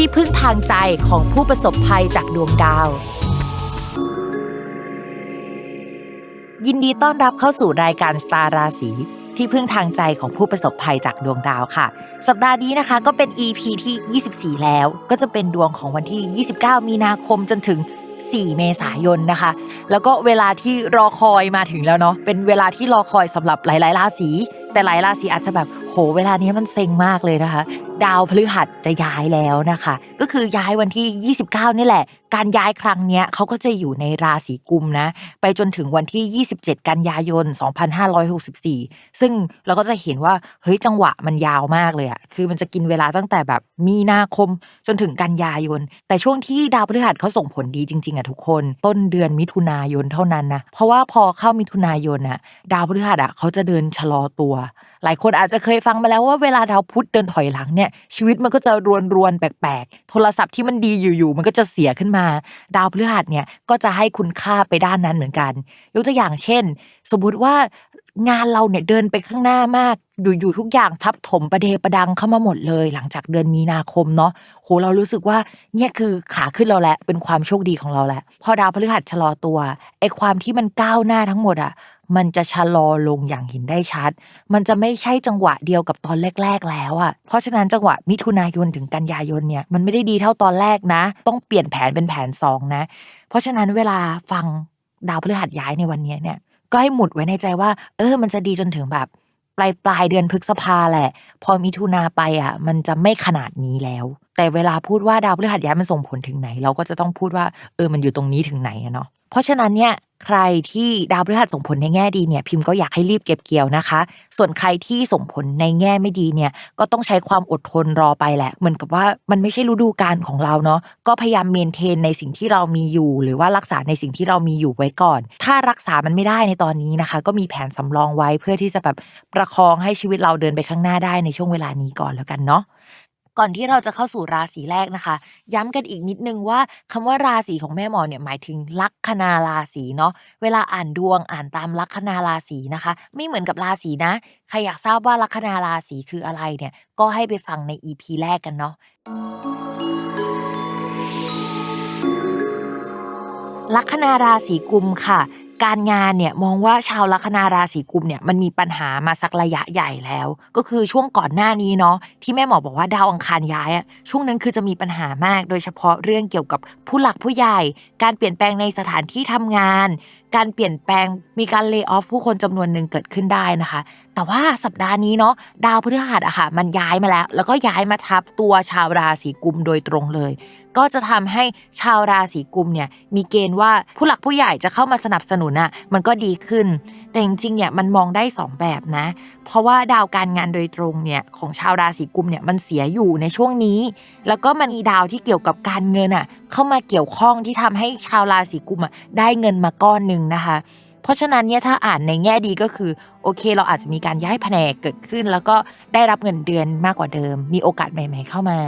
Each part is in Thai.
ที่พึ่งทางใจของผู้ประสบภัยจากดวงดาว ยินดีต้อนรับเข้าสู่รายการสตาร์ราศีที่พึ่งทางใจของผู้ประสบภัยจากดวงดาวค่ะ สัปดาห์นี้นะคะก็เป็น EP ที่ 24 แล้ว ก็จะเป็นดวงของวันที่ 29 มีนาคมจนถึง 4 เมษายนนะคะ แล้วก็เวลาที่รอคอยมาถึงแล้วเนาะเป็นเวลาที่รอคอยสำหรับหลาย ๆ ราศี แต่หลายราศีอาจจะแบบโหเวลานี้มันเซ็งมากเลยนะคะ ดาวพฤหัสจะย้ายแล้วนะคะ ก็คือย้ายวันที่ 29 นี่แหละ การย้ายครั้งเนี้ยเขาก็จะอยู่ในราศีกุมนะไปจนถึงวันที่ 27 กันยายน 2564 ซึ่งเราก็จะเห็นว่าเฮ้ยจังหวะมันยาวมากเลยอะคือมันจะกินเวลาตั้งแต่แบบมีนาคมจนถึงกันยายน แต่ช่วงที่ดาวพฤหัสเขาส่งผลดีจริงๆอะทุกคน ต้นเดือนมิถุนายนเท่านั้นนะเพราะว่าพอเข้ามิถุนายนอะดาวพฤหัสอะเขาจะเดินชะลอตัว หลายคนอาจจะเคยฟังมาแล้วว่าเวลาดาวพุธเดินถอยหลังเนี่ยชีวิตมันก็จะรวนรวนแปลกๆ โทรศัพท์ที่มันดีอยู่ๆมันก็จะเสียขึ้นมา ดาวพฤหัสเนี่ยก็จะให้คุณค่าไปด้านนั้นเหมือนกัน ยกตัวอย่างเช่น สมมติว่างานเราเนี่ยเดินไปข้างหน้ามาก อยู่ๆทุกอย่างทับถมประเดประดังเข้ามาหมดเลย หลังจากเดือนมีนาคมเนาะโหเรารู้สึกว่าเนี่ยคือขาขึ้นเราแหละเป็นความโชคดีของเราแหละพอดาวพฤหัสชะลอตัวไอ้ความที่มันก้าวหน้าทั้งหมดอะ มันจะชะลอลงอย่างเห็นได้ชัด มันจะไม่ใช่จังหวะเดียวกับตอนแรก ๆ แล้วอะ เพราะฉะนั้นจังหวะมิถุนายนถึงกันยายนเนี่ยมันไม่ได้ดีเท่าตอนแรกนะ ต้องเปลี่ยนแผนเป็นแผนสองนะ เพราะฉะนั้นเวลาฟังดาวพฤหัสย้ายในวันนี้เนี่ย ก็ให้หมุดไว้ในใจว่า เออ มันจะดีจนถึงแบบปลายปลายเดือนพฤษภาแหละ พอมิถุนาไปอะ มันจะไม่ขนาดนี้แล้ว แต่เวลาพูดว่าดาวพฤหัสย้ายมันส่งผลถึงไหน เราก็จะต้องพูดว่า เออมันอยู่ตรงนี้ถึงไหนอะเนาะ เพราะฉะนั้นเนี่ยใครที่ดาวพฤหัสส่งผลในแง่ดีเนี่ยพิมพ์ก็อยากให้รีบเก็บเกี่ยวนะคะ ส่วนใครที่ส่งผลในแง่ไม่ดีเนี่ยก็ต้องใช้ความอดทนรอไปแหละ เหมือนกับว่ามันไม่ใช่ฤดูกาลของเราเนาะก็พยายามเมนเทนในสิ่งที่เรามีอยู่ หรือว่ารักษาในสิ่งที่เรามีอยู่ไว้ก่อน ถ้ารักษามันไม่ได้ในตอนนี้นะคะ ก็มีแผนสำรองไว้เพื่อที่จะแบบประคองให้ชีวิตเราเดินไปข้างหน้าได้ในช่วงเวลานี้ก่อนแล้วกันเนาะ ก่อนที่เราจะเข้าสู่ราศีแรกนะคะ ย้ำกันอีกนิดนึงว่าคำว่าราศีของแม่หมอเนี่ยหมายถึงลัคนาราศีเนาะเวลาอ่านดวงอ่านตามลัคนาราศีนะคะ ไม่เหมือนกับราศีนะ ใครอยากทราบว่าลัคนาราศีคืออะไรเนี่ยก็ให้ไปฟังใน EP แรกกันเนาะลัคนาราศีกุมค่ะ การงานเนี่ยมองว่าชาวลัคนาราศีกุมเนี่ยมันมีปัญหามาสักระยะใหญ่แล้ว ก็คือช่วงก่อนหน้านี้เนาะที่แม่หมอบอกว่าดาวอังคารย้ายอะช่วงนั้นคือจะมีปัญหามาก โดยเฉพาะเรื่องเกี่ยวกับผู้หลักผู้ใหญ่ การเปลี่ยนแปลงในสถานที่ทำงาน การเปลี่ยนแปลงมีการเลิกออฟผู้คนจำนวนหนึ่งเกิดขึ้นได้นะคะ แต่ว่าสัปดาห์นี้เนาะดาวพฤหัสอะค่ะ มันย้ายมาแล้ว แล้วก็ย้ายมาทับตัวชาวราศีกุมโดยตรงเลย ก็จะทำให้ชาวราศีกุมเนี่ยมีเกณฑ์ว่าผู้หลักผู้ใหญ่จะเข้ามาสนับสนุนอะมันก็ดีขึ้น แต่จริงๆเนี่ยมันมองได้สองแบบนะ เพราะว่าดาวการงานโดยตรงเนี่ยของชาวราศีกุมเนี่ยมันเสียอยู่ในช่วงนี้ แล้วก็มันมีดาวที่เกี่ยวกับการเงินอะเข้ามาเกี่ยวข้องที่ทำให้ชาวราศีกุมอะได้เงินมาก้อนหนึ่งนะคะ เพราะฉะนั้นเนี่ยถ้าอ่านในแง่ดีก็คือโอเค เราอาจจะมีการย้ายแผนกเกิดขึ้น แล้วก็ได้รับเงินเดือนมากกว่าเดิม มีโอกาสใหม่ ๆ เข้ามา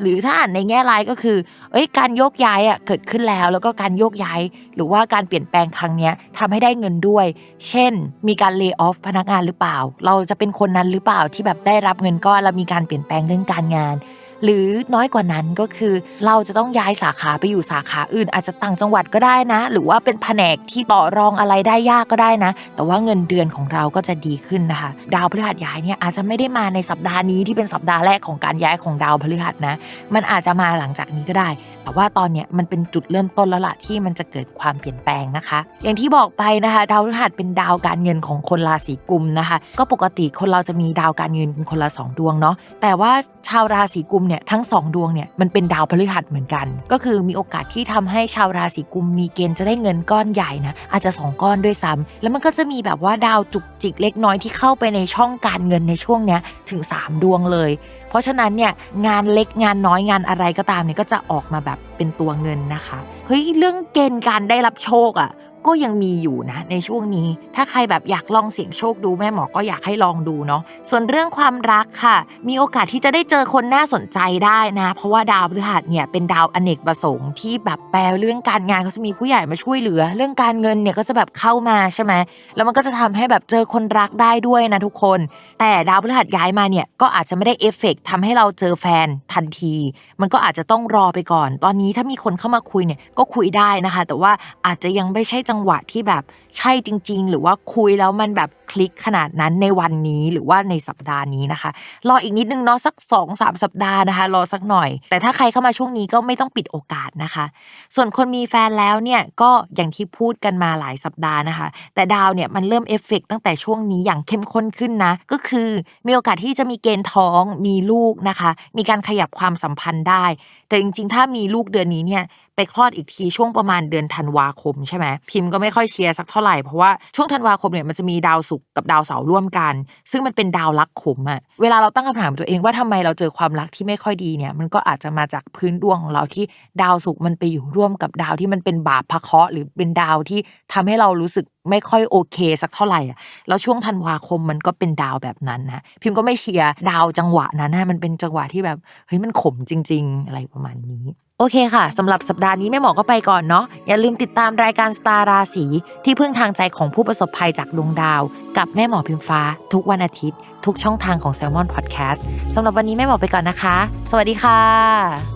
หรือถ้าอ่านในแง่ร้ายก็คือ เอ้ยการโยกย้ายอะเกิดขึ้นแล้ว แล้วก็การโยกย้าย หรือว่าการเปลี่ยนแปลงครั้งเนี้ยทำให้ได้เงินด้วย เช่น มีการเลิกออฟพนักงานหรือเปล่า เราจะเป็นคนนั้นหรือเปล่าที่แบบได้รับเงินก้อนแล้วมีการเปลี่ยนแปลงเรื่องการงาน หรือน้อยกว่านั้นก็คือ เราจะต้องย้ายสาขาไปอยู่สาขาอื่น อาจจะต่างจังหวัดก็ได้นะ หรือว่าเป็นแผนกที่ต่อรองอะไรได้ยากก็ได้นะ แต่ว่าเงินเดือนของเราก็จะดีขึ้นนะคะ ดาวพฤหัสย้ายเนี่ยอาจจะไม่ได้มาในสัปดาห์นี้ที่เป็นสัปดาห์แรกของการย้ายของดาวพฤหัสนะ มันอาจจะมาหลังจากนี้ก็ได้ แต่ว่าตอนเนี้ยมันเป็นจุดเริ่มต้นแล้วล่ะที่มันจะเกิดความเปลี่ยนแปลงนะคะ อย่างที่บอกไปนะคะ ดาวพฤหัสเป็นดาวการเงินของคนราศีกุมนะคะ ก็ปกติคนเราจะมีดาวการเงินเป็นคนละสองดวงเนาะแต่ว่าชาวราศีกุมเนี่ยทั้งสองดวงเนี่ยมันเป็นดาวพฤหัสเหมือนกัน ก็คือมีโอกาสที่ทำให้ชาวราศีกุมมีเกณฑ์จะได้เงินก้อนใหญ่นะอาจจะ 2 ก้อนด้วยซ้ำแล้วมันก็จะมีแบบว่าดาวจุกจิกเล็กน้อยที่เข้าไปในช่องการเงินในช่วงเนี้ยถึง 3 ดวงเลย ราะฉะนั้นเนี่ยงานเล็กงานน้อยงานอะไรก็ตามเนี่ยก็จะออกมาแบบเป็นตัวเงินนะคะเฮ้ยเรื่องเกณฑ์การได้รับโชคอะ่ะ ก็ยังมีอยู่นะในช่วงนี้ ถ้าใครแบบอยากลองเสี่ยงโชคดูแม่หมอก็อยากให้ลองดูเนาะส่วนเรื่องความรักค่ะ มีโอกาสที่จะได้เจอคนน่าสนใจได้นะ เพราะว่าดาวพฤหัสเนี่ยเป็นดาวอเนกประสงค์ที่แบบแปลเรื่องการงานเขาจะมีผู้ใหญ่มาช่วยเหลือ เรื่องการเงินเนี่ยก็จะแบบเข้ามาใช่ไหมแล้วมันก็จะทำให้แบบเจอคนรักได้ด้วยนะทุกคน แต่ดาวพฤหัสย้ายมาเนี่ยก็อาจจะไม่ได้เอฟเฟกต์ทำให้เราเจอแฟนทันที มันก็อาจจะต้องรอไปก่อน ตอนนี้ถ้ามีคนเข้ามาคุยเนี่ยก็คุยได้นะคะ แต่ว่าอาจจะยังไม่ใช่จังังหวะที่แบบใช่จริง ๆ หรือว่าคุยแล้วมันแบบคลิกขนาดนั้นในวันนี้หรือว่าในสัปดาห์นี้นะคะรออีกนิดนึงเนาะสัก2อสสัปดาห์นะคะ รอสักหน่อย แต่ถ้าใครเข้ามาช่วงนี้ก็ไม่ต้องปิดโอกาสนะคะ ส่วนคนมีแฟนแล้วเนี่ยก็อย่างที่พูดกันมาหลายสัปดาห์นะคะ แต่ดาวเนี่ยมันเริ่มเอฟเฟกตั้งแต่ช่วงนี้อย่างเข้มข้นขึ้นนะ ก็คือมีโอกาสที่จะมีเกณฑ์ท้องมีลูกนะคะ มีการขยับความสัมพันธ์ได้ แต่จริง ๆ ถ้ามีลูกเดือนนี้เนี่ย ไปคลอดอีกทีช่วงประมาณเดือนธันวาคมใช่ไหมพิมพ์ก็ไม่ค่อยเชียร์สักเท่าไหร่เพราะว่าช่วงธันวาคมเนี่ยมันจะมีดาวศุกร์กับดาวเสาร์ร่วมกัน ซึ่งมันเป็นดาวรักขมอะเวลาเราตั้งคำถามตัวเองว่าทำไมเราเจอความรักที่ไม่ค่อยดีเนี่ย มันก็อาจจะมาจากพื้นดวงของเราที่ดาวศุกร์มันไปอยู่ร่วมกับดาวที่มันเป็นบาปพะเคราะห์หรือเป็นดาวที่ทำให้เรารู้สึก ไม่ค่อยโอเคสักเท่าไหร่แล้วช่วงธันวาคมมันก็เป็นดาวแบบนั้นนะพิมพ์ก็ไม่เชียร์ดาวจังหวะนั้นนะมันเป็นจังหวะที่แบบเฮ้ยมันขมจริง ๆ อะไรประมาณนี้ โอเคค่ะสำหรับสัปดาห์นี้แม่หมอก็ไปก่อนเนาะอย่าลืมติดตามรายการสตาร์ราศีที่พึ่งทางใจของผู้ประสบภัยจากดวงดาว กับแม่หมอพิมฟ้า ทุกวันอาทิตย์ ทุกช่องทางของ s ซ l m o n Podcast สำหรับวันนี้แม่หมอไปก่อนนะคะ สวัสดีค่ะ